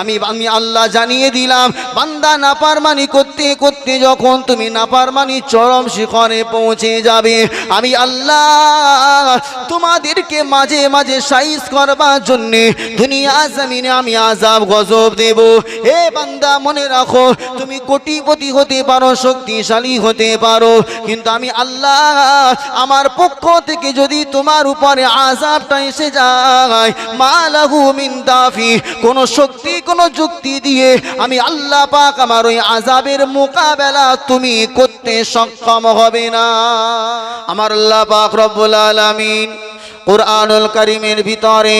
আমি আমি আল্লাহ জানিয়ে দিলাম, বান্দা নাপারমানি করতে করতে যখন তুমি নাপারমানি চরম শিখরে পৌঁছে যাবে, আমি আল্লাহ তোমাদেরকে মাঝে মাঝে সাইজ করবার জন্যে দুনিয়া জমিনে আমি আজাব গজব দেব। হে বান্দা, মনে রাখো, তুমি কোটিপতি হতে পারো, শক্তিশালী হতে পারো, কিন্তু আমি আল্লাহ আমার পক্ষ থেকে যদি তোমার উপরে আজাবটা এসে যায়, মালাহু মিন দাফি, কোন শক্তি কোন যুক্তি দিয়ে আমি আল্লাহ পাক আমার ওই আজাবের মোকাবেলা তুমি করতে সক্ষম হবে না। আমার আল্লাহ পাক রব্বুল আলামিন কোরআনুল করিমের ভিতরে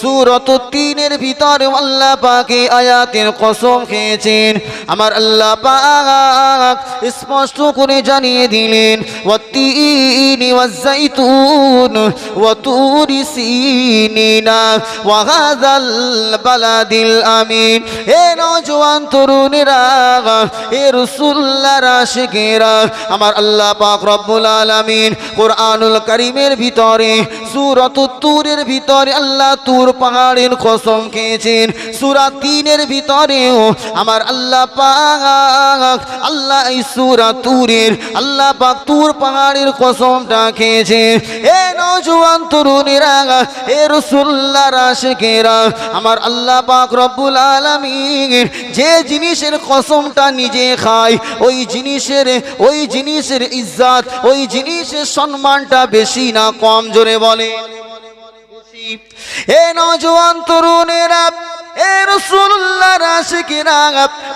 সুরত তিনের ভিতরে আল্লাহ পাকে আয়াতের কসম খেয়েছেন। আমার আল্লাহ পাক স্পষ্ট করে জানিয়ে দিলেন আমিন। হে নওজোয়ান তরুণেরা, হে রসুল্লাহর আশিকেরা আমার আল্লাহ পাক রব্বুল আলামিন কোরআনুল করিমের ভিতরে সুরত তুরের ভিতরে আল্লাহ তুর পাহাড়ের কসম খেয়েছেন। সুরা তিনের ভিতরেও আমার আল্লাহ পাক, আল্লাহ এই সুরা তুরের আল্লাহ পাক তুর পাহাড়ের কসমটা খেয়েছেন। এ নজওয়ান তরুণেরা, এ রসুল্লাহ রাশেকেরা, আমার আল্লাহ পাক রব্বুল আলামিন যে জিনিসের কসমটা নিজে খায়, ওই জিনিসের ওই জিনিসের ইজ্জাত, ওই জিনিসের সম্মানটা বেশি না কম জোরে বলে। এ নজওয়ান তরুণেরা এ রসুল্লাহ রাশিকেরা,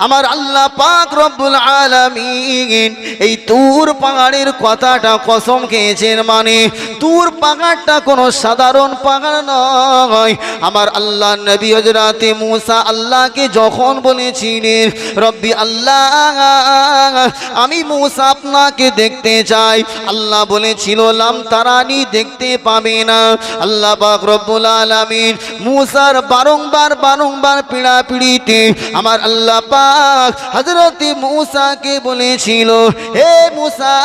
আমার আল্লাহ পাক রব্বুল আলামিন এই তুর পাহাড়ের কথাটা কসম খেয়েছেন মানে তুর পাহাড়টা কোনো সাধারণ পাহাড় নয়। আমার আল্লাহ নবী হজরাতে মুসা আল্লাহকে যখন বলেছিলেন, রব্বি আল্লাহ, আমি মুসা আপনাকে দেখতে চাই। আল্লাহ বলেছিল, লাম তারানি দেখতে পাবে না। আল্লাহ পাক রব্বুল আলামিন মুসার বারংবার বারংবার পিড়া পিড়িতে আমার আল্লাহ পাক হজরতে মুসাকে বলেছিল, হে মুসা,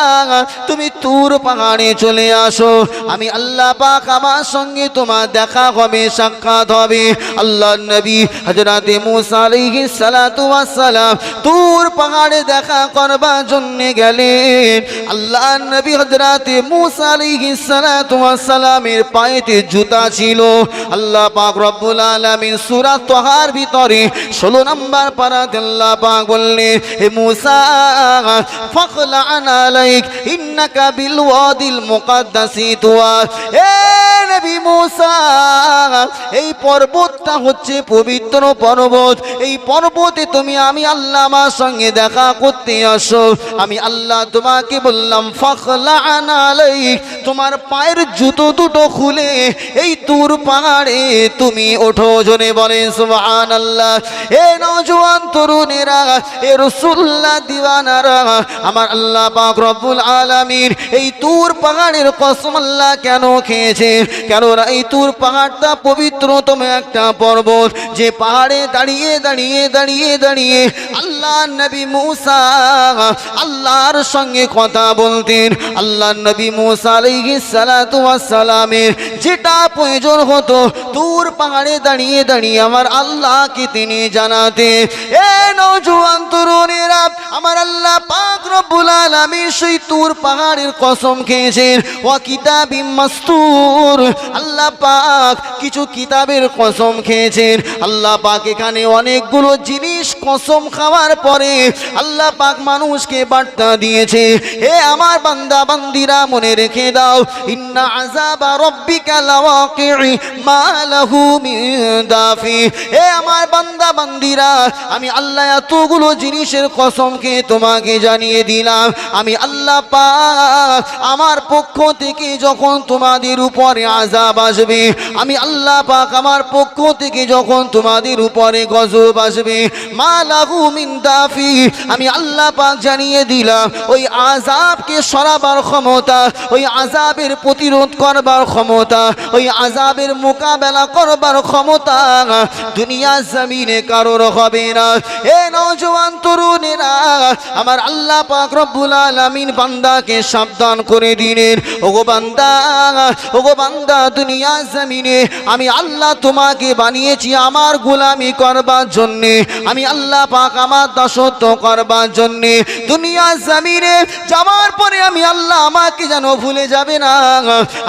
তুমি তুর পাহাড়ে চলে আসো। আমি আল্লাহ পাক আমার সঙ্গে তোমার দেখা হবে, সাক্ষাৎ হবে। আল্লাহ নবী হজরতে মুসা সালাতু সালাম তুর পাহাড়ে দেখা করবার জন্য গেলেন। আল্লাহ নবী হজরতে মুসা সালাতু সালামের পায়েতে জুতা ছিল। আল্লাহ পাক রব্বুল আলামিন সূরা তাহার ভিতরে 16 নম্বর পারাতে আল্লাহ পাক বললেন হে মুসা, ফাখলা আনা আলাইক ইন্নাকা বিল ওয়াদিল মুকাদ্দাসি তুয়া। হে নবী মুসা, এই পর্বতটা হচ্ছে পবিত্র পর্বত। এই পর্বতে তুমি, আমি আল্লাহ আমার সঙ্গে দেখা করতে আসো। আমি আল্লাহ তোমাকে বললাম, ফখলা আনালাই তোমার পায়ের জুতো দুটো খুলে, এই তুর পাহাড়ে তুমি ওঠো। জনে বলেন আল্লাহর সঙ্গে কথা বলতেন। আল্লাহ নবী মুসা সালামের যেটা প্রয়োজন হতো, তুর পাহাড়ে দাঁড়িয়ে দাঁড়িয়ে আমার আল্লাহকে তিনি জানাতে, এ নওজোয়ান তরুণেরা, আমার আল্লাহ পাক রব্বুল আলামিন সেই তুর পাহাড়ের কসম খেয়েছেন। ওয়া কিতাবিম মাসতুর। আল্লাহ পাক কিছু কিতাবের কসম খেয়েছেন। আল্লাহ পাক এখানে অনেকগুলো জিনিস কসম খাওয়ার পরে আল্লাহ পাক মানুষকে বার্তা দিয়েছে হে আমার বান্দা, বান্দিরা, মনে রেখে দাও, ইন্না আযাবা রাব্বিকা লাওয়াকিউ মা লাহু মিন দাফি। হে আমার বান্দা বান্দিরা, আমি আল্লাহ এতগুলো জিনিসের কসমকে তোমাকে জানিয়ে দিলাম। আমি আল্লাহ পাক আমার পক্ষ থেকে যখন তোমাদের উপরে আজাব আসবে, আমি আল্লাহ পাক আমার পক্ষ থেকে যখন তোমাদের উপরে গজব আসবে, মা লাহু মিন দাফি, আমি আল্লাহ পাক জানিয়ে দিলাম, ওই আজাবকে সরাবার ক্ষমতা, ওই আজাবের প্রতিরোধ করবার ক্ষমতা, ওই আজাবের মোকাবেলা করবার ক্ষমতা দুনিয়া জমিনে কারোর হবে না। এ নওজওয়ান তরুণেরা, আমার আল্লাহ পাক রব্বুল আলামিন বান্দাকে সাবধান করে দিলেন। ওগো বান্দা ওগো বান্দা, দুনিয়া জমিনে আমি আল্লাহ তোমাকে বানিয়েছি আমার গোলামি করবার জন্যে। আমি আল্লাহ পাক আমার দাসত্ব করবার জন্যে। দুনিয়া জমিনে যাওয়ার পরে আমি আল্লাহ আমাকে যেন ভুলে যাবে না।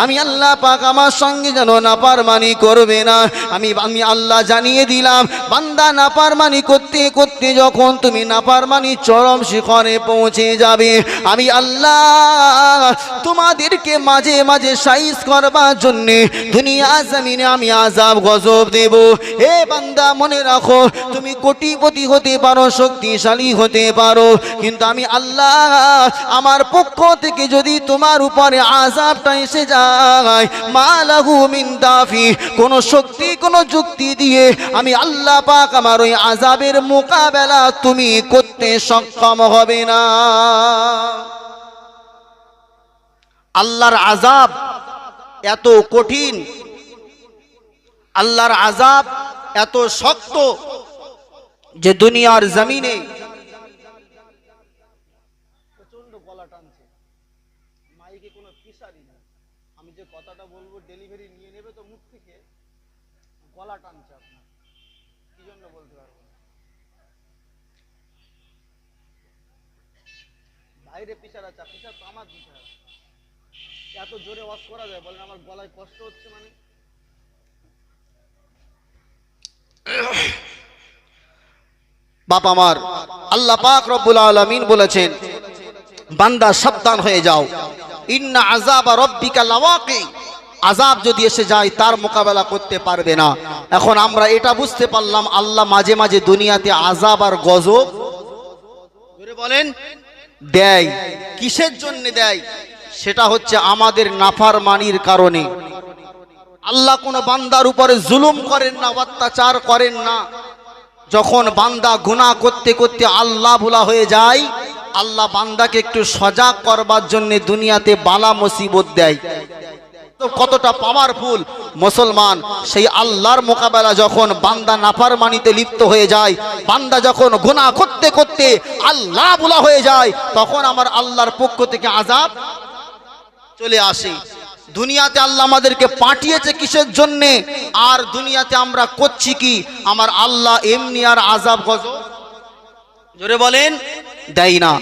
আমি আল্লাহ পাক আমার সঙ্গে যেন নাপারমানি করবে না। আমি আমি আল্লাহ জানিয়ে দিলাম। বান্দা নাপারমানি করতে করতে যখন তুমি নাপারমানি চরম শিখরে পৌঁছে যাবে, আমি আল্লাহ তোমাদেরকে মাঝে মাঝে সাইজ করবার জন্যে দুনিয়া জমিনে আমি আজাব গজব দেব। এ বান্দা, মনে রাখো, তুমি কোটিপতি হতে পারো, শক্তিশালী হতে পারো, কিন্তু আমি আল্লাহ আমার পক্ষ থেকে যদি তোমার উপরে আজাবটা এসে যায় মালাহু মিন দাফি, কোন শক্তি, কোনো যুক্তি দিয়ে আমি আল্লাহ পাক আমার ওই আজাবের মোকাবেলা তুমি করতে সক্ষম হবে না। আল্লাহর আজাব এত কঠিন, আল্লাহর আজাব এত শক্ত যে দুনিয়ার জমিনে প্রচণ্ড গলা টানছে মাইকে কোনো ফিসারি না আমি যে কথাটা বলব ডেলিভারি নিয়ে নেবে তো মুখ থেকে গলা টানছে আপনার। কি জন্য বলতে পারব বাইরে পিসার আছে পিসার তো আমার পিসার এত জোরে ওয়াশ করা যায়, বলেন আমার গলায় কষ্ট হচ্ছে মানে। বাপ আমার, আল্লাহ পাক রব্বুল আলামিন বলেছেন, বান্দা সাবধান হয়ে যাও। ইন্না আযাবা রব্বিকা লাওয়াকি আজাব যদি এসে যায়, তার মোকাবেলা করতে পারবে না। এখন আমরা এটা বুঝতে পারলাম, আল্লাহ মাঝে মাঝে দুনিয়াতে আজাব আর গজব বলেন, দেয়। কিসের জন্য দেয়? সেটা হচ্ছে আমাদের নাফার মানির কারণে। আল্লাহ কোনো বান্দার উপরে জুলুম করেন না, অত্যাচার করেন না। যখন বান্দা গুনাহ করতে করতে আল্লাহ ভোলা হয়ে যায়, আল্লাহ বান্দাকে একটু সজাগ করবার জন্য দুনিয়াতে বালা মুসিবত দেয়। কতটা পাওয়ারফুল মুসলমান, সেই আল্লাহর মোকাবেলা যখন বান্দা নাফারমানিতে লিপ্ত হয়ে যায়, বান্দা যখন গুনাহ করতে করতে আল্লাহ ভোলা হয়ে যায়, তখন আমার আল্লাহর পক্ষ থেকে আজাব চলে আসে। দুনিয়াতে আল্লাহ আমাদেরকে পাঠিয়েছে কিসের জন্যে? আর দুনিয়াতে আমরা করছি কি? আমার আল্লাহ এমনি আর আজাব গজব। জোরে বলেন। দেয় না।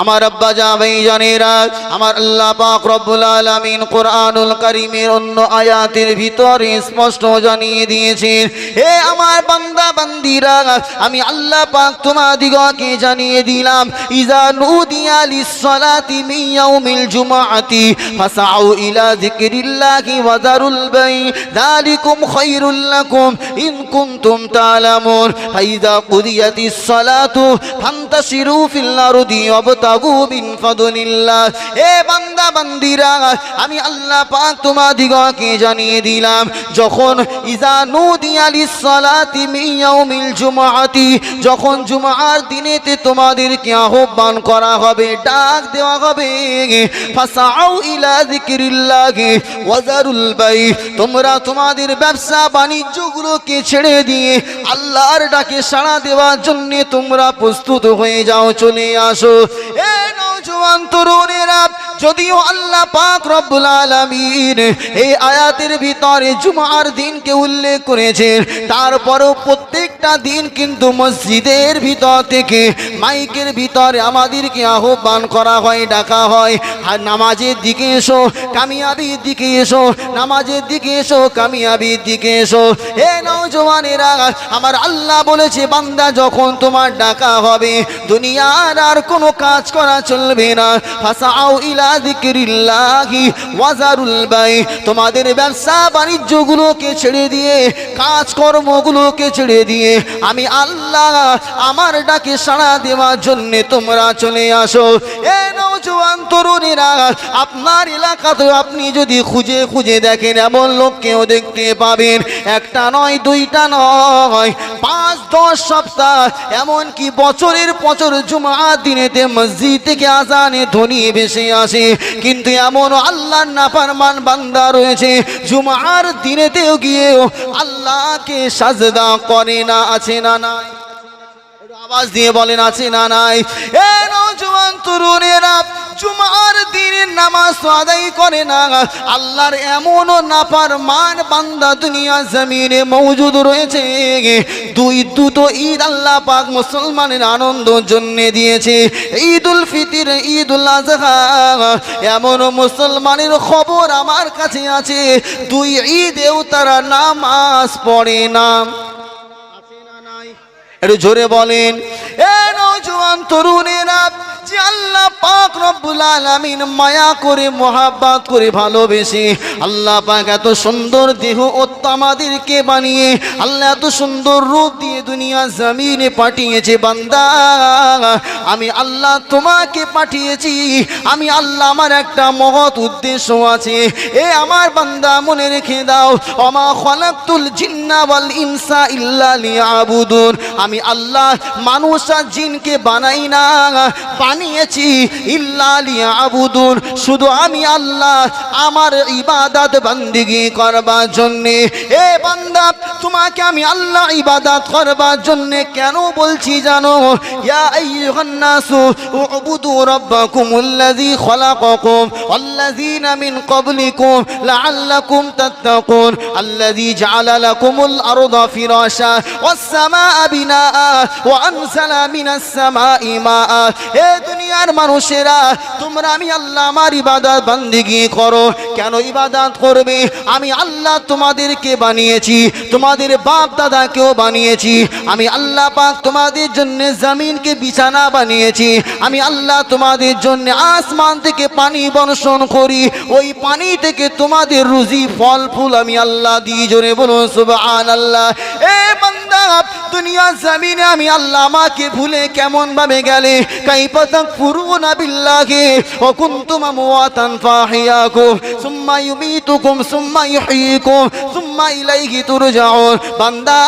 আমার আব্বা জামাই জানেরা আমার আল্লাহ পাক রব্বুল আলামিন কোরআনুল কারীমের অন্য আয়াতের ভিতরে স্পষ্ট জানিয়ে দিয়েছেন, হে আমার বান্দা, বান্দিরা, আমি আল্লাহ পাক তোমাদিগকে জানিয়ে দিলাম, ইজা নুদিয়া লিস-সালাতি মিন ইয়াউমিল জুমআতি, ফাসাউ ইলা যিকরিল্লাহি ওয়া বাই, যালিকুম খায়রুল লাকুম, ইন কুনতুম তা'লামুন ফাইদা কুদিয়াতিস সালাতু, ফান্তাশিরু ফিল আমি আল্লাহ পাক জানিয়ে দিলাম, যখন যখন জুমআর দিনেতে তোমাদেরকে আহ্বান করা হবে, ডাক দেওয়া হবে তোমরা তোমাদের ব্যবসা বাণিজ্যগুলোকে ছেড়ে দিয়ে আল্লাহর ডাকে সাড়া দেওয়ার জন্য তোমরা প্রস্তুত হয়ে যাও আসো। এ নওজোয়ান তরুণেরা, যদিও আল্লাহ পাক রব্বুল আলামিন এই আয়াতের ভিতরে জুমার দিনকে উল্লেখ করেছেন, তারপরও প্রত্যেকটা দিন কিন্তু মসজিদের ভিতর থেকে মাইকের ভিতরে আমাদেরকে আহ্বান করা হয়, ডাকা হয়। আর নামাজের দিকে এসো, কামিয়াবির দিকে এসো, নামাজের দিকে এসো, কামিয়াবির দিকে এসো। হে নওজওয়ানেরা আমার আল্লাহ বলেছে, বান্দা যখন তোমার ডাকা হবে, দুনিয়ার আর কোনো কাজ করা চলবে না। ফাসাও ইলা যিকরিল্লাহি ওয়াজারুল বাই। তোমাদের ব্যবসা বাণিজ্যগুলোকে ছেড়ে দিয়ে, কাজকর্মগুলোকে ছেড়ে দিয়ে, আমি আল্লাহ আমার ডাকে সাড়া দেওয়ার জন্যে তোমরা চলে আসো। এ নও নৌজওয়ান তরুণীরা, আপনার এলাকাতে আপনি যদি খুঁজে খুঁজে দেখেন, এমন লোককেও দেখতে পাবেন। একটা নয়, দুইটা নয়, পাঁচ, দশ সপ্তাহ, এমনকি বছরের বছর জুমা দিনেতে মসজিদ থেকে আজানে ধ্বনি ভেসে আসে। কিন্তু এমন আল্লাহর নাফরমান বান্দা রয়েছে, জুমার দিনেতেও গিয়েও আল্লাহকে সাজদা করে না, আছে না নাই? আওয়াজ দিয়ে বলেন, আছে না নাই? এ নওজোয়ান তরুণেরা জুমার দিনের নামাজ আদায় করে না। আল্লাহর এমনও নাপার মান বান্দা দুনিয়া জমিনে মৌজুদ রয়েছে। দুই দুটো ঈদ আল্লাহ পাক মুসলমানের আনন্দ জন্য দিয়েছে। ঈদ উল ফিতির ঈদ উল আজহা এমন মুসলমানের খবর আমার কাছে আছে। দুই ঈদেও তারা নামাজ পড়ে না। একটু জোরে বলেন। এ নওজোয়ান তরুণেরা যে আল্লাহ পাক রব্বুল আলামিন মায়া করে, মোহাব্বত করে ভালোবেসে আল্লাহ পাক এত সুন্দর দেহ আমাদেরকে বানিয়ে আল্লাহ এত সুন্দর রূপ দিয়ে দুনিয়া জমিনে পাঠিয়েছে বান্দা। আমি আল্লাহ তোমাকে পাঠিয়েছি, আমি আল্লাহ আমার একটা মহৎ উদ্দেশ্য আছে। এ আমার বান্দা মনে রেখে দাও অমা খলাকুল জিন্না ওয়াল ইনসা ইল্লা লিয়াবুদুন। আমি আল্লাহ মানুষ আর জিনকে বানাই না বানিয়েছি, ইল্লা লিয়াবুদুন, শুধু আমি আল্লাহ আমার ইবাদত বান্দিগি করবার জন্যে। এ বান্দা, তোমাকে আমি আল্লাহ ইবাদত করবার জন্যে কেন বলছি জানো? সামাই মাআ। দুনিয়ার মানুষেরা, তোমরা আমি আল্লাহ আমার ইবাদত বান্দিগি করো। কেন ইবাদত করবে? আমি আল্লাহ তোমাদেরকে বানিয়েছি, তোমাদের বাপ দাদাকেও বানিয়েছি। আমি আল্লাহ পাক তোমাদের জন্য জমিনকে, বিছানা বানিয়েছি। আমি আল্লাহ তোমাদের জন্য আসমান থেকে পানি বর্ষণ করি। ওই পানি থেকে তোমাদের রুজি, ফল, ফুল আমি আল্লাহ দিই। জোরে বলুন সুবহান আল্লাহ এ বান্দা দুনিয়া জমিনে আমি আল্লাহ আমাকে ভুলে কেমন ভাবে গেলে? কাইফা তাকফুরুনা বিল্লাহি ওয়া কুনতুম আমওয়াতান ফাহিয়াকুম। সুম্মা ইউমিতুকুম, সুম্মা ইহয়িকুম সুম্মা ইলাইহি তুরজাউন। বান্দা,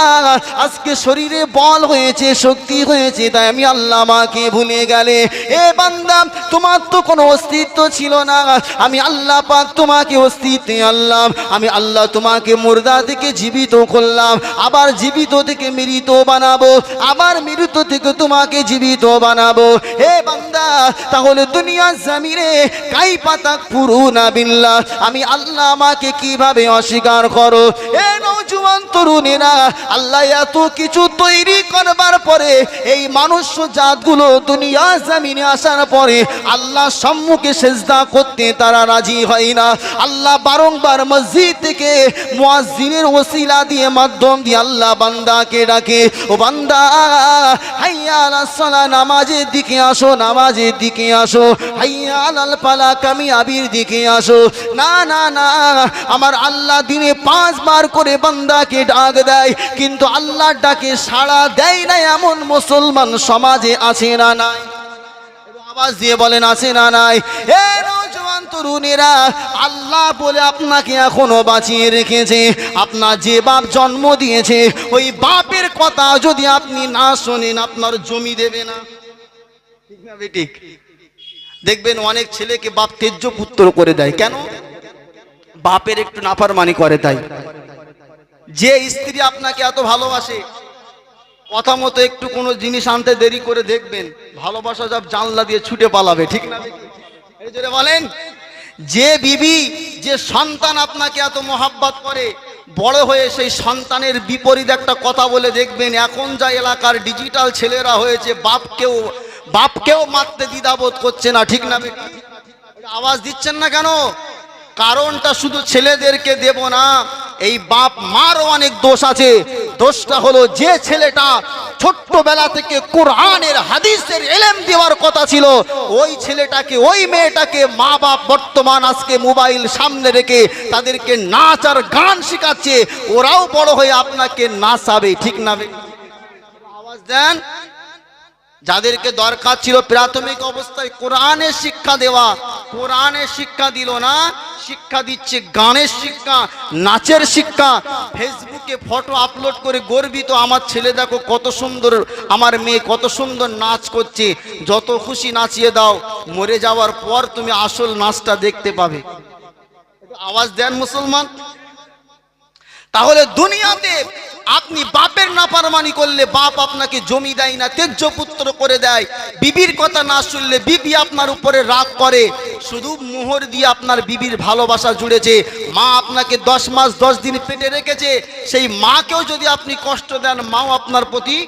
আজকে শরীরে বল হয়েছে, শক্তি হয়েছে, তাই আমি আল্লাহ আমাকে ভুলে গেলে। এ বান্দা, তোমার তো কোনো অস্তিত্ব ছিল না। আমি আল্লাহ পাক তোমাকে অস্তিত্বে আনলাম। আমি আল্লাহ তোমাকে মুর্দা থেকে জীবিত করলাম। আবার জীবিত থেকে মৃত বানাবো আবার মৃত থেকে তোমাকে জীবিত বানাবো। হে বান্দা, তাহলে দুনিয়া জামিনে কাই পাতা পুরু না বিল্লাহ, আমি আল্লাহ আমাকে কীভাবে অস্বীকার করো? এ নৌজুয়ান তরুণেরা, আল্লাহ এত কিছু তৈরি করবার পরে, এই মানুষ জাতগুলো দুনিয়া জামিনে আসার পরে আল্লাহ সম্মুখে সেজদা করতে তারা রাজি হয় না। আল্লাহ বারংবার মসজিদ থেকে মুয়াজ্জিনের ওসিলা দিয়ে মাধ্যম দিয়ে আল্লাহ বান্দাকে ডাকে, ও বান্দা, হাইয়া আলাস সালাহ, নামাজের দিকে আসো, নামাজের দিকে আসো। হাইয়া আলাল পালা কামিয়াবির দিকে আসো। না না না, আমার আল্লাহ দিনে পাঁচবার করে বান্দাকে ডাক দেয়, কিন্তু আল্লাহর ডাকে সাড়া দেয় না এমন মুসলমান সমাজে আছে না নাই। আওয়াজ দিয়ে বলেন, আছে না নাই? এ নওজোয়ান তরুণেরা, আল্লাহ বলে আপনাকে এখনও বাঁচিয়ে রেখেছে। আপনার যে বাপ জন্ম দিয়েছে, ওই বাপের কথা যদি আপনি না শোনেন, আপনার জমি দেবে না। ঠিক না বেঠিক দেখবেন অনেক ছেলেকে বাপ তেজ্য পুত্র করে দেয়। কেন? বাপের একটু নাফারমানি করে তাই। যে স্ত্রী আপনাকে এত ভালোবাসে কথা মতো একটু কোনো জিনিস আনতে দেরি করে দেখবেন, ভালোবাসা সব জানলা দিয়ে ছুটে পালাবে, ঠিক না? বলেন, যে বিবি, যে সন্তান আপনাকে এত মোহাব্বত করে, বড় হয়ে সেই সন্তানের বিপরীত একটা কথা বলে দেখবেন, এখন যা এলাকার ডিজিটাল ছেলেরা হয়েছে, বাপকেও বাপকেও মারতে দ্বিধাবোধ করছে না, ঠিক না? আওয়াজ দিচ্ছেন না কেন? কারণটা শুধু ছেলেদেরকে দেব না, এই বাপ মারও অনেক দোষ আছে। দোষটা হলো যে ছেলেটা ছোট্টবেলা থেকে কোরআনের, হাদিসের এলেম দেওয়ার কথা ছিল, ওই ছেলেটাকে, ওই মেয়েটাকে মা বাপ বর্তমান আজকে মোবাইল সামনে রেখে তাদেরকে নাচ আর গান শেখাচ্ছে। ওরাও বড় হয়ে আপনাকে নাচাবে, ঠিক না? আওয়াজ দেন। যাদেরকে দরকার ছিল প্রাথমিক অবস্থায় কোরআনের শিক্ষা দেওয়া। কোরআনের শিক্ষা দিল না শিক্ষা দিচ্ছে, গানের শিক্ষা, নাচের শিক্ষা। ফেসবুকে ফটো আপলোড করে, গর্বিত আমার ছেলে দেখো কত সুন্দর, আমার মেয়ে কত সুন্দর নাচ করছে। যত খুশি নাচিয়ে দাও, মরে যাওয়ার পর তুমি আসল নাচটা দেখতে পাবে। আওয়াজ দেন মুসলমান। তাহলে দুনিয়াতে আপনি বাপের নাপারমানি করলে বাপ আপনাকে জমি দেয় না, তেজ্য পুত্র করে দেয়। বিবির কথা না শুনলে বিবি আপনার উপরে রাগ করে। শুধু মোহর দিয়ে আপনার বিবির ভালোবাসা জুড়েছে। মা আপনাকে দশ মাস দশ দিন পেটে রেখেছে। সেই মাকেও যদি আপনি কষ্ট দেন, মাও আপনার প্রতি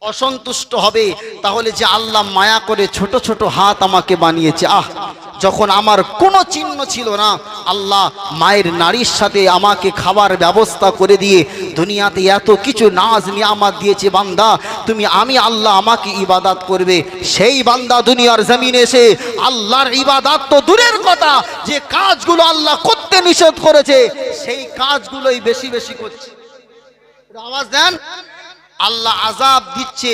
অসন্তুষ্ট হবে। তাহলে যে আল্লাহ মায়া করে ছোট ছোট হাত আমাকে বানিয়েছে, আহ! যখন আমার কোনো চিহ্ন ছিল না, আল্লাহ মায়ের নারীর সাথে আমাকে খাবার ব্যবস্থা করে দিয়ে দুনিয়াতে এত কিছু নাজ নিয়ামাত দিয়েছে বান্দা, তুমি, আমি আল্লাহ আমাকে ইবাদাত করবে। সেই বান্দা দুনিয়ার জমিনে এসে আল্লাহর ইবাদাত তো দূরের কথা, যে কাজগুলো আল্লাহ করতে নিষেধ করেছে, সেই কাজগুলোই বেশি বেশি করছে। আওয়াজ দেন। আল্লাহ আজাব দিচ্ছে,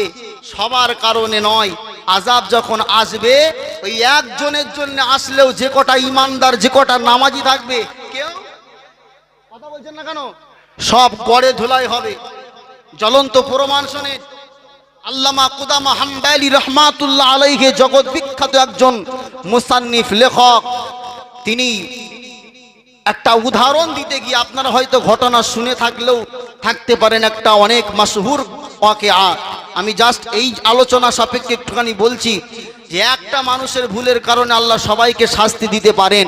সবার কারণে নয় আজাব যখন আসবে, ওই একজনের জন্য আসলেও যে কটা ইমানদার, যে কটা নামাজি থাকবে, কেউ? কথা বলছেন না কেন? সব গড়ে ধুলাই হবে। জ্বলন্ত প্রমাণ শোনে আল্লামা কুদামা হাম্বালি রহমাতুল্লাহ আলাইহে জগৎ বিখ্যাত একজন মুসান্নিফ লেখক। তিনি একটা উদাহরণ দিতে গিয়ে আপনারা হয়তো ঘটনা শুনে থাকলেও থাকতে পারেন একটা অনেক মাসহুর ওয়াকে আমি জাস্ট এই আলোচনা সাপেক্ষে একটুখানি বলছি যে একটা মানুষের ভুলের কারণে আল্লাহ সবাইকে শাস্তি দিতে পারেন,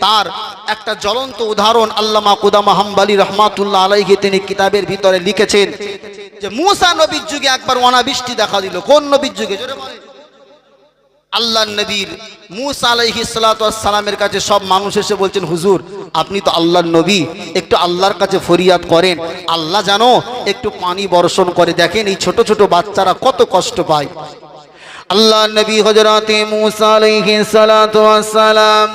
তার একটা জ্বলন্ত উদাহরণ আল্লামা কুদামা হাম্বালি রহমাতুল্লাহ আলাইকে তিনি কিতাবের ভিতরে লিখেছেন যে, মুসা নবীর যুগে একবার অনাবৃষ্টি দেখা দিল। কোন নবীর যুগে? জোরে আল্লাহ নবীর মুসা আলহি সালামের কাছে সব মানুষ এসে বলছেন, হুজুর, আপনি তো আল্লাহর নবী, একটু আল্লাহর কাছে ফরিয়াদ করেন। আল্লাহ জানো একটু পানি বর্ষণ করে। দেখেন এই ছোট ছোট বাচ্চারা কত কষ্ট পায়। আল্লাহ নবী হজরতে মুসা আলহি সালাম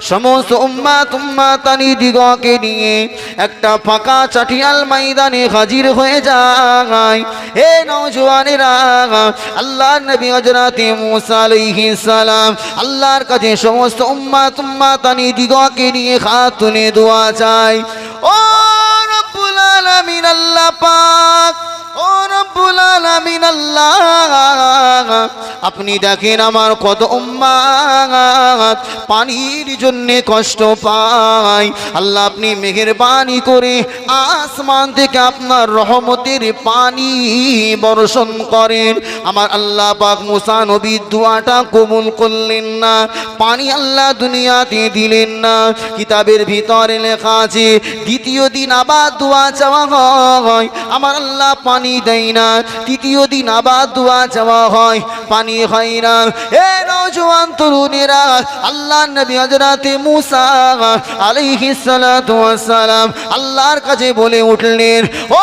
সমস্ত উম্মাত উম্মাতানি দিগকে নিয়ে একটা ফাঁকা চাটিয়াল ময়দানে হাজির হয়ে যায়। হে নওজওয়ানেরা আল্লাহ নবী হযরতে মুসা সালাম আল্লাহর কাছে সমস্ত উম্মাত উম্মাতানি দিগকে নিয়ে খাতুনে দোয়া চায়। ও রব্বুল আলামিন, আল্লাহ পাক ও রব্বুল আলামিন, আল্লাহ, আপনি দেখেন আমার কত উম্মাত পানির জন্য কষ্ট পায়। আল্লাহ, আপনি মেহেরবানি করে আসমান থেকে আপনার রহমতের পানি বর্ষণ করেন। আমার আল্লাহ পাক মুসা নবীর দোয়াটা কবুল করলেন না, পানি আল্লাহ দুনিয়াতে দিলেন না। কিতাবের ভিতরে লেখা আছে, দ্বিতীয় দিন আবার দোয়া চাওয়া হয়। আমার আল্লাহ পানি দেয় না। তৃতীয় দিন আবার দোয়া যাওয়া হয়, পানি হয় না। এ নজওয়ান তরুণেরা আল্লাহ নবী হজরাতে মুসা আলাইহিস সালাম আল্লাহর কাছে বলে উঠলেন, ও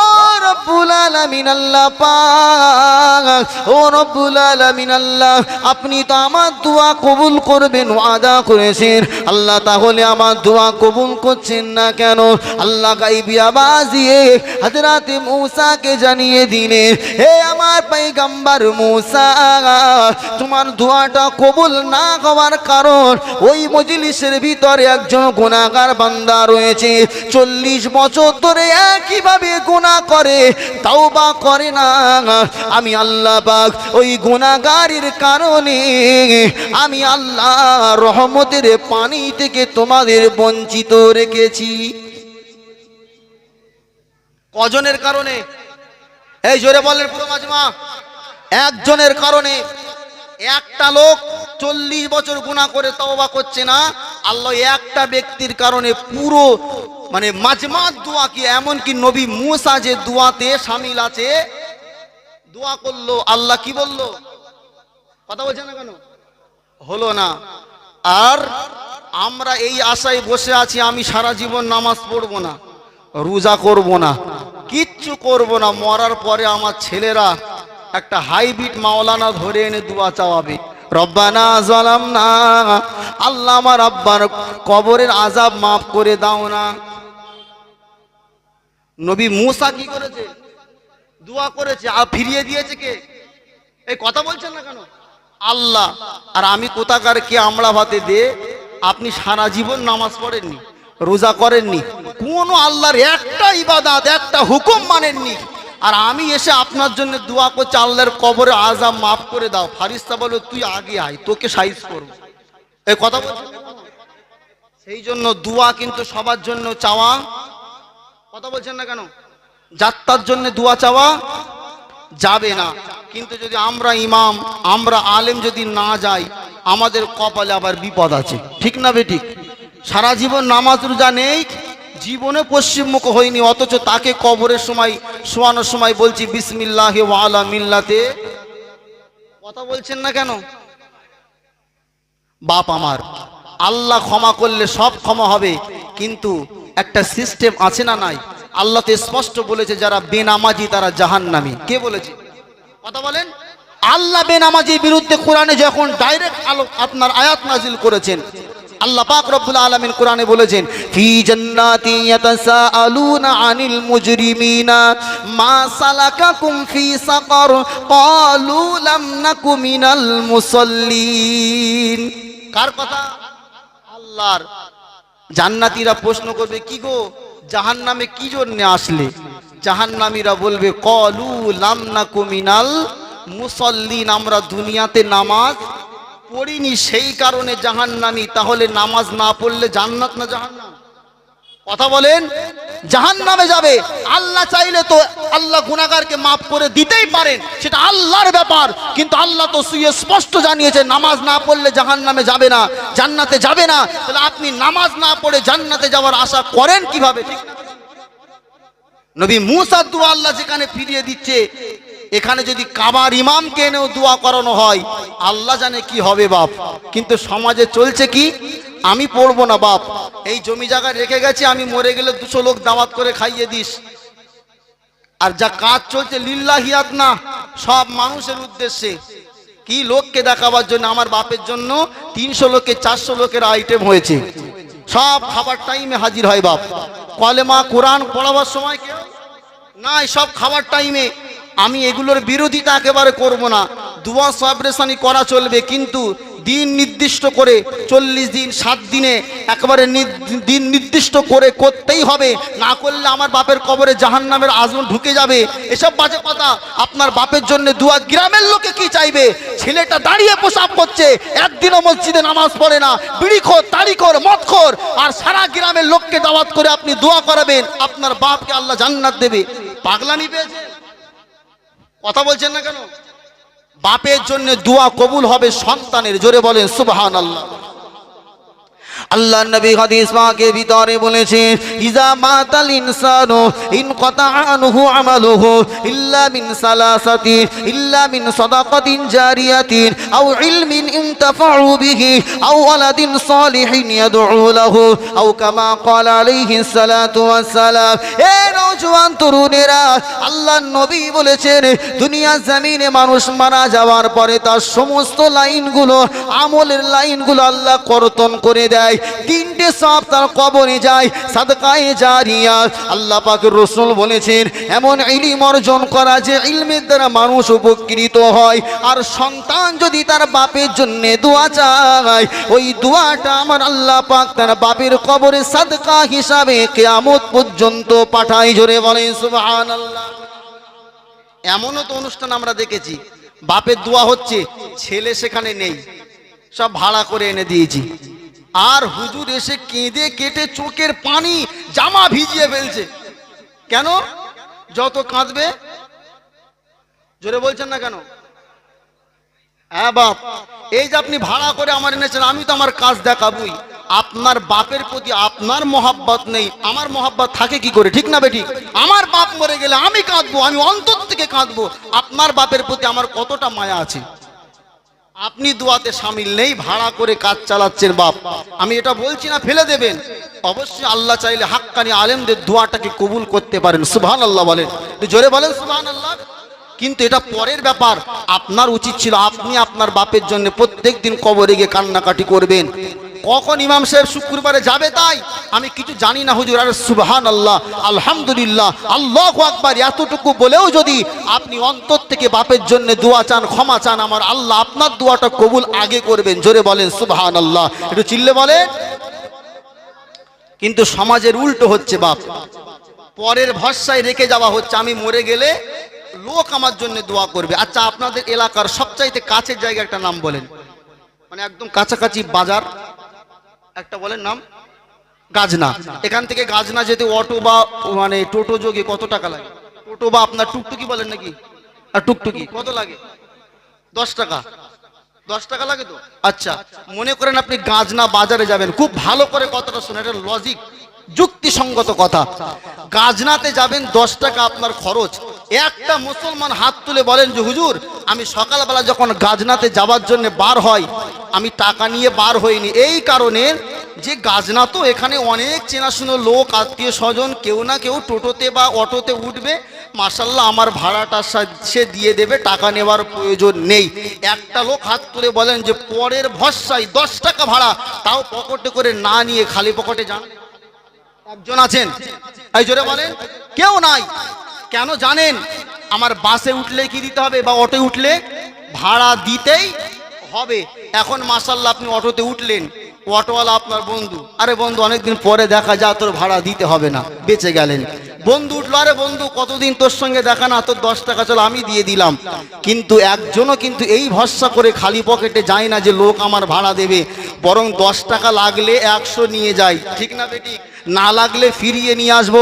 আপনি তো আমার দোয়া কবুল করবেন, ওয়াদা করেছেন। আল্লাহ তাহলে আমার দোয়া কবুল করছেন না কেন? আল্লাহ গাইবি দিয়ে হযরতে মুসাকে জানিয়ে দিলেন, হে আমার পাই পয়গম্বর মুসা, তোমার দোয়াটা কবুল না হওয়ার কারণ ওই মজলিসের ভিতরে একজন গুণাগার বান্দা রয়েছে। চল্লিশ বছর ধরে একইভাবে গুণা করে তাও বা করে না। আমি আল্লাহ পাক ওই গুণাগারের কারণে আমি আল্লাহ রহমতের পানি থেকে তোমাদের বঞ্চিত রেখেছি। কজনের কারণে? এই জোরে বলেন পুরো মাজমা। একজনের কারণে। একটা লোক চল্লিশ বছর গুণা করে তওবা করছে না। আল্লাহ একটা ব্যক্তির কারণে পুরো মানে মাজমাত দোয়া কি এমন কি নবী মুসা যে দোয়াতে সামিল আছে, দোয়া করল, আল্লাহ কি বলল? কথা বলছে না কেন? হলো না। আর আমরা এই আশায় বসে আছি, আমি সারা জীবন নামাজ পড়ব না, রোজা করব না, কিচ্ছু করব না। মরার পরে আমার ছেলেরা একটা হাইব্রিড মাওলানা ধরে এনে দোয়া চাওয়াবে। রব্বানা জালাম না আল্লাহ আমার আব্বার কবরের আজাব মাফ করে দাও না। নবী মুসা কি করেছে? দোয়া করেছে। আর ফিরিয়ে দিয়েছে কে? এই কথা বলছেন না কেন? আল্লাহ। আর আমি কোথাকার কে আমলা ভাতে দে আপনি সারা জীবন নামাজ পড়েননি, রোজা করেননি, কোন আল্লাহর একটা ইবাদাত, একটা হুকুম মানেননি। আর আমি এসে আপনার জন্য দোয়া করছি, আল্লাহর কবরে আজাম মাফ করে দাও। ফারিস্তা বলো তুই আগে আয়, তোকে সাইজ করব। এই কথা বলছেন সেই জন্য দোয়া কিন্তু সবার জন্য চাওয়া কথা বলছেন না কেন? যাত্রার জন্য দোয়া চাওয়া যাবে না। কিন্তু যদি আমরা ইমাম, আমরা আলেম যদি না যাই, আমাদের কপালে আবার বিপদ আছে। ঠিক না বেঠিক সারা জীবন নামাজ রোজা নেই, জীবনে পশ্চিমমুখ হয়নি অথচ তাকে কবরের সময় শোয়ানোর সময় বলছি, বিসমিল্লাহ ওয়ালা মিল্লাতে। কথা বলছেন না কেন? বাপ আমার, আল্লাহ ক্ষমা করলে সব ক্ষমা হবে, কিন্তু একটা সিস্টেম আছে না নাই? আল্লাহ তো স্পষ্ট বলেছে যারা বেনামাজি তারা জাহান্নামী। কে বলেছে? কথা বলেন। আল্লাহ বেনামাজির বিরুদ্ধে কোরআনে যখন ডাইরেক্ট আলো আপনার আয়াত নাজিল করেছেন, আল্লাহ পাক রব্বুল আলামিন কোরআনে বলেছেন, ফি জান্নাতি ইয়াতাসাআলুনা আনিল মুজরিমিনা, মা সালাকাকুম ফি সাকার, ক্বালু লাম নাকু মিনাল মুসাল্লিন। কার কথা? আল্লাহর। জান্নাতীরা প্রশ্ন করবে, কি গো? জাহান নামে কি জন্য আসলে? জাহান্নামীরা বলবে, কলু লামনা কুমিনাল মিনাল মুসল্লিন, আমরা দুনিয়াতে নামাজ পড়িনি সেই কারণে জাহান্নামী। তাহলে নামাজ না পড়লে জান্নাত না জাহান্নাম? কথা বলেন জাহান নামে যাবে। আল্লাহ চাইলে তো আল্লাহ গুনাগারকে মাফ করে দিতেই পারেন, সেটা আল্লাহর ব্যাপার। কিন্তু আল্লাহ তো সুয়ে স্পষ্ট জানিয়েছে নামাজ না পড়লে জাহান নামে যাবে না, জান্নাতে যাবে না। তাহলে আপনি নামাজ না পড়ে জান্নাতে যাওয়ার আশা করেন কীভাবে? নবী মুসার দোয়া আল্লাহ যেখানে ফিরিয়ে দিচ্ছে, এখানে যদি কাবার ইমামকে এনেও দোয়া করানো হয়, আল্লাহ জানে কি হবে বাপ। কিন্তু সমাজে চলছে কি? আমি পড়ব না, বাপ। এই জমি জায়গায় রেখে গেছি, আমি মরে গেলে দুশো লোক দাওয়াত করে খাইয়ে দিস। আর যা কাজ চলছে লিল্লাহিয়াত না, সব মানুষের উদ্দেশ্যে। কি লোককে দেখাবার জন্য? আমার বাপের জন্য তিনশো লোকে চারশো লোকের আইটেম হয়েছে। সব খাবার টাইমে হাজির হয়, বাপ। কলেমা, কোরআন পড়াবার সময় কেউ নাই, সব খাবার টাইমে আমি এগুলোর বিরোধিতা একেবারে করব না? দুয়া সাবরেশানি করা চলবে, কিন্তু দিন নির্দিষ্ট করে চল্লিশ দিন, সাত দিনে একেবারে দিন নির্দিষ্ট করে করতেই হবে। না করলে আমার বাপের কবরে জাহান নামের আগুন ঢুকে যাবে। এসব বাজে কথা। আপনার বাপের জন্য দুয়া গ্রামের লোকে কি চাইবে? ছেলেটা দাঁড়িয়ে পোশাক করছে, একদিনও মসজিদে নামাজ পড়ে না। বিড়িখোর তারিখোর মদখোর, আর সারা গ্রামের লোককে দাওয়াত করে আপনি দোয়া করাবেন। আপনার বাপকে আল্লাহ জান্নাত দেবে। পাগলামি পেয়েছে? কথা বলছেন না কেন? বাপের জন্য দোয়া কবুল হবে সন্তানের জোরে বলেন সুবহান আল্লাহ আল্লাহ নবী হাদিস পাকে ভিতরে বলেছেন ইজা মাতাল ইনসানু, ইন আনহু আমালুহু, ইল্লা মিন সালাসাতি, ইল্লা মিন সাদাকাতিন জারিয়াতিন, আও ইলমিন ইনতাফাউ বিহি, আও ওয়ালাদিন সালিহিন ইয়াদউ লাহু, আও কামা ক্বালা আলাইহি সালাতু ওয়াসসালাম। এ নওজোয়ান তরুণেরা, আল্লাহ নবী বলেছেন দুনিয়া জমিনে মানুষ মারা যাওয়ার পরে তার সমস্ত লাইনগুলো, আমলের লাইনগুলো আল্লাহ কর্তন করে দেয়। তিনটে সব তার কবরে যায়, সাদকায়ে জারিয়া। আল্লাহ পাকের রসুল বলেছেন, এমন ইলিম অর্জন করা যে ইলমের দ্বারা মানুষ উপকৃত হয়। আর সন্তান যদি তার বাপের জন্য দোয়া চায়, ওই দোয়াটা আমার আল্লাহ পাক তার বাপের কবরে সাদকা হিসাবে কেয়ামত পর্যন্ত পাঠাই জোরে বলেন, সুবহানাল্লাহ। এমনও তো অনুষ্ঠান আমরা দেখেছি, বাপের দোয়া হচ্ছে, ছেলে সেখানে নেই, সব ভাড়া করে এনে দিয়েছি। আর হুজুর এসে কেঁদে কেটে চোখের পানি জামা ভিজিয়ে ফেলছে। কেন? যত কাঁদবে, জোরে বলছেন না কেন? হ্যাঁ বাপ, এই যে আপনি ভাড়া করে আমার এনেছেন, আমি তো আমার কাজ দেখাবই। আপনার বাপের প্রতি আপনার মহাব্বত নেই, আমার মহাব্বত থাকে কি করে? ঠিক না বেটি? আমার বাপ মরে গেলে আমি কাঁদবো, আমি অন্তর থেকে কাঁদবো। আপনার বাপের প্রতি আমার কতটা মায়া আছে? আপনি দোয়াতে সামিল নেই, ভাড়া করে কাজ চালাচ্ছেন বাপ। আমি এটা বলছি না, ফেলে দেবেন। অবশ্যই আল্লাহ চাইলে হাক্কানি আলেমদের দোয়াটাকে কবুল করতে পারেন সুবহান আল্লাহ বলেন জোরে বলেন সুবহান আল্লাহ কিন্তু এটা পরের ব্যাপার, আপনার উচিত ছিল আপনি আপনার বাপের জন্য প্রত্যেক দিন কবরে গিয়ে কান্নাকাটি করবেন। কখন ইমাম সাহেব শুক্রবারে যাবে তাই? আমি কিছু জানি না হুজুর, আরে সুবহান আল্লাহ আলহামদুলিল্লাহ, আল্লাহ আকবার, এতটুকু বলেও যদি আপনি অন্তর থেকে বাপের জন্য দোয়া চান, ক্ষমা চান, আমার আল্লাহ আপনার দোয়াটা কবুল আগে করবেন। জোরে বলেন সুবহান আল্লাহ একটু চিল্লে বলেন। কিন্তু সমাজের উল্টো হচ্ছে বাপ। পরের ভরসায় রেখে যাওয়া হচ্ছে, আমি মরে গেলে লোক আমার জন্য দোয়া করবে। আচ্ছা আপনাদের এলাকার সবচাইতে কাছের জায়গা একটা নাম বলেন। মানে একদম কাছাকাছি বাজার। একটা বলেন নাম? গাজনা। এখান থেকে গাজনা যেতে অটো বা মানে টোটো যোগে কত টাকা লাগে? টোটো বা আপনার টুকটুকি বলেন নাকি? আর টুকটুকি কত লাগে? দশ টাকা। দশ টাকা লাগে তো? আচ্ছা মনে করেন আপনি গাজনা বাজারে যাবেন, খুব ভালো করে কথাটা শুনে, এটা লজিক যুক্তিসঙ্গত কথা। গাজনাতে যাবেন দশ টাকা আপনার খরচ। একটা মুসলমান হাত তুলে বলেন যে, হুজুর আমি সকালবেলা যখন গাজনাতে যাবার জন্য বার হয় আমি টাকা নিয়ে বার হইনি। এই কারণে যে গাজনা তো এখানে অনেক চেনাশুনো লোক, আত্মীয় স্বজন, কেউ না কেউ টোটোতে বা অটোতে উঠবে। মার্শাল্লাহ আমার ভাড়াটা সা- সে দিয়ে দেবে, টাকা নেওয়ার প্রয়োজন নেই। একটা লোক হাত তুলে বলেন যে, পরের ভরসায় দশ টাকা ভাড়া। তাও পকেটে করে না নিয়ে খালি পকেটে যান। একজন আছেন? এই জোরে বলেন, কেউ নাই। কেন জানেন? আমার বাসে উঠলে কি দিতে হবে বা অটোয় উঠলে? ভাড়া দিতেই হবে। এখন মাসাল্লাহ আপনি অটোতে উঠলেন, অটোওয়ালা আপনার বন্ধু। আরে বন্ধু, অনেকদিন পরে দেখা যা, তোর ভাড়া দিতে হবে না, বেঁচে গেলেন। বন্ধু উঠল, আরে বন্ধু, কতদিন তোর সঙ্গে দেখা না, তোর দশ টাকা চলো, আমি দিয়ে দিলাম। কিন্তু একজনও কিন্তু এই ভরসা করে খালি পকেটে যায় না যে লোক আমার ভাড়া দেবে, বরং দশ টাকা লাগলে একশো নিয়ে যায়। ঠিক না বেটি? না লাগলে ফিরিয়ে নিয়ে আসব।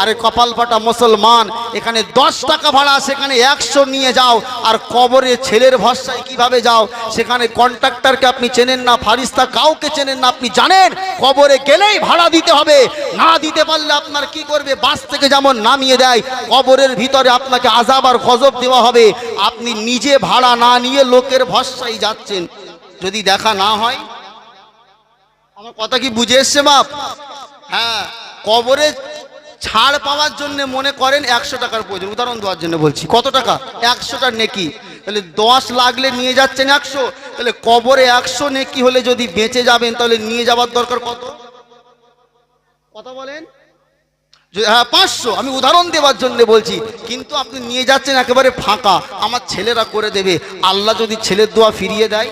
আরে কপাল ফাটা মুসলমান, এখানে দশ টাকা ভাড়া, সেখানে একশো নিয়ে যাও। আর কবরে ছেলের ভরসায় কীভাবে যাও? সেখানে কন্ট্রাক্টরকে আপনি চেনেন না, ফারিস্তা কাউকে চেনেন না। আপনি জানেন, কবরে গেলেই ভাড়া দিতে হবে। না দিতে পারলে আপনার কি করবে? বাস থেকে যেমন নামিয়ে দেয়, কবরের ভিতরে আপনাকে আজাব আর গজব দেওয়া হবে। আপনি নিজে ভাড়া না নিয়ে লোকের ভরসায় যাচ্ছেন। যদি দেখা না হয়? আমার কথা কি বুঝে এসছে বাপ? হ্যাঁ কবরে ছাড় পাওয়ার জন্য মনে করেন একশো টাকার প্রয়োজন। উদাহরণ দেওয়ার জন্য বলছি। কত টাকা? একশোটা নেকি। তাহলে দশ লাগলে নিয়ে যাচ্ছেন একশো। তাহলে কবরে একশো নেকি হলে যদি বেঁচে যাবেন, তাহলে নিয়ে যাওয়ার দরকার কত? কথা বলেন? হ্যাঁ পাঁচশো। আমি উদাহরণ দেওয়ার জন্য বলছি। কিন্তু আপনি নিয়ে যাচ্ছেন একেবারে ফাঁকা। আমার ছেলেরা করে দেবে। আল্লাহ যদি ছেলের দোয়া ফিরিয়ে দেয়,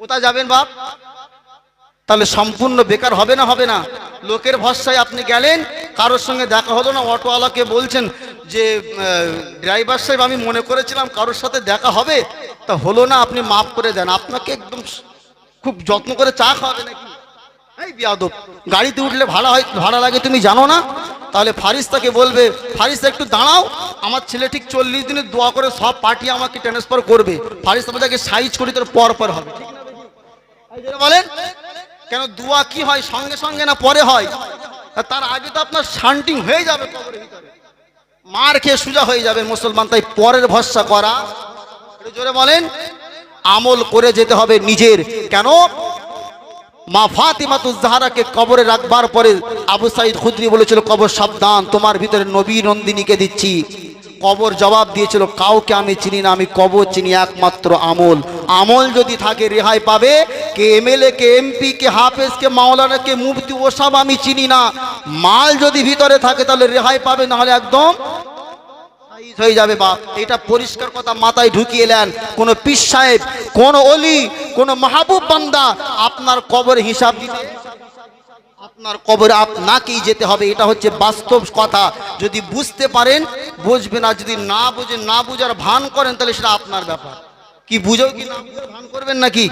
কোথায় যাবেন বাপ? তাহলে সম্পূর্ণ বেকার হবে না হবে না। লোকের ভরসায় আপনি গেলেন, কারোর সঙ্গে দেখা হলো না, অটোওয়ালাকে বলছেন যে ড্রাইভার সাহেব, আমি মনে করেছিলাম কারোর সাথে দেখা হবে, তা হলো না, আপনি মাফ করে দেন। আপনাকে একদম খুব যত্ন করে চা খাওয়াবে নাকি? এই বিয়াদব, গাড়িতে উঠলে ভাড়া হয়, ভাড়া লাগে, তুমি জানো না? তাহলে ফারিস্তাকে বলবে, ফারিস্তা, একটু দাঁড়াও, আমার ছেলে ঠিক চল্লিশ দিনের দোয়া করে সব পার্টি আমাকে ট্রান্সফার করবে। ফারিস্তা বলতে সাইজ করি, তোর পর পর হবে বলেন কেন দোয়া কি হয়? সঙ্গে সঙ্গে না পরে হয়? তার আগে তো আপনার শান্টিং হয়ে যাবে মার খেয়ে সোজা হয়ে যাবে মুসলমান, তাই পরের ভরসা করা। জোরে বলেন, আমল করে যেতে হবে নিজের। কেন? মা ফাতিমাতু জাহারাকে কবরে রাখবার পরে আবু সাইদ খুদ্রি বলেছিল, কবর সাবধান, তোমার ভিতরে নবী নন্দিনীকে দিচ্ছি। কবর জবাব দিয়েছিল, কাউকে আমি চিনি না, আমি কবর চিনি একমাত্র আমল। আমল যদি থাকে, রেহাই পাবে। কে এমএলএ, কে এমপি, কে হাফেজ, কে মাওলানা, কে মুফতি ওসব আমি চিনি না। মাল যদি ভিতরে থাকে, তাহলে রেহাই পাবে, নাহলে একদম হয়ে যাবে বাপ। এটা পরিষ্কার কথা মাথায় ঢুকিয়ে নেন। কোন পীর সাহেব, কোন অলি, কোন মাহবুব বান্দা আপনার কবর হিসাব দিতে আপনার কবরে আপনাকেই যেতে হবে, এটা হচ্ছে বাস্তব কথা। যদি বুঝতে পারেন বুঝবেন আর যদি না বুঝে না বুঝার ভান করেন, তাহলে সেটা আপনার ব্যাপার। কি বুঝেও কি না ভান করবেন নাকি?